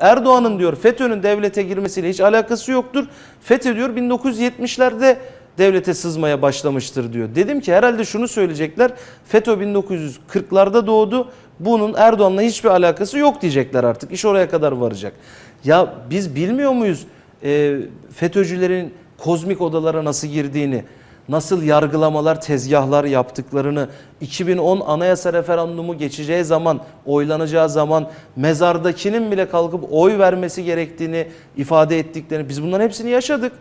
Erdoğan'ın diyor FETÖ'nün devlete girmesiyle hiç alakası yoktur. FETÖ diyor 1970'lerde devlete sızmaya başlamıştır diyor. Dedim ki herhalde şunu söyleyecekler. FETÖ 1940'larda doğdu. Bunun Erdoğan'la hiçbir alakası yok diyecekler artık. İş oraya kadar varacak. Ya biz bilmiyor muyuz e, FETÖ'cülerin kozmik odalara nasıl girdiğini, nasıl yargılamalar, tezgahlar yaptıklarını, 2010 anayasa referandumu geçeceği zaman, oylanacağı zaman mezardakinin bile kalkıp oy vermesi gerektiğini ifade ettiklerini biz bunların hepsini yaşadık.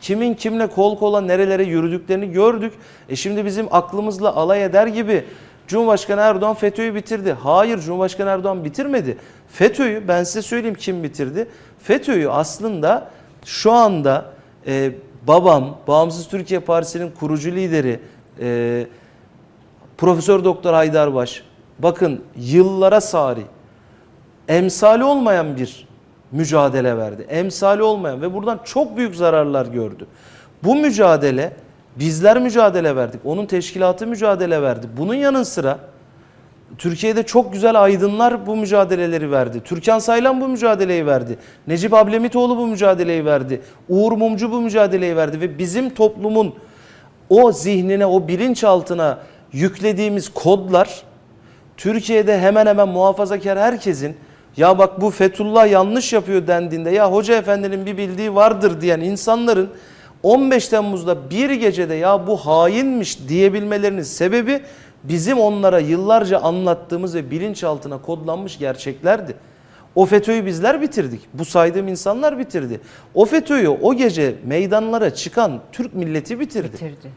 Kimin kimle kol kola nerelere yürüdüklerini gördük. E şimdi bizim aklımızla alay eder gibi Cumhurbaşkanı Erdoğan FETÖ'yü bitirdi. Hayır Cumhurbaşkanı Erdoğan bitirmedi. FETÖ'yü ben size söyleyeyim kim bitirdi. FETÖ'yü aslında şu anda e, babam Bağımsız Türkiye Partisi'nin kurucu lideri e, Profesör Doktor Haydarbaş bakın yıllara sari emsali olmayan bir mücadele verdi. Emsali olmayan ve buradan çok büyük zararlar gördü. Bu mücadele bizler mücadele verdik. Onun teşkilatı mücadele verdi. Bunun yanı sıra Türkiye'de çok güzel aydınlar bu mücadeleleri verdi. Türkan Saylan bu mücadeleyi verdi. Necip Ablemitoğlu bu mücadeleyi verdi. Uğur Mumcu bu mücadeleyi verdi ve bizim toplumun o zihnine, o bilinçaltına yüklediğimiz kodlar Türkiye'de hemen hemen muhafazakar herkesin ya bak bu Fethullah yanlış yapıyor dendiğinde ya hoca efendinin bir bildiği vardır diyen insanların 15 Temmuz'da bir gecede ya bu hainmiş diyebilmelerinin sebebi bizim onlara yıllarca anlattığımız ve bilinçaltına kodlanmış gerçeklerdi. O FETÖ'yü bizler bitirdik. Bu saydığım insanlar bitirdi. O FETÖ'yü o gece meydanlara çıkan Türk milleti bitirdi. Bitirdi.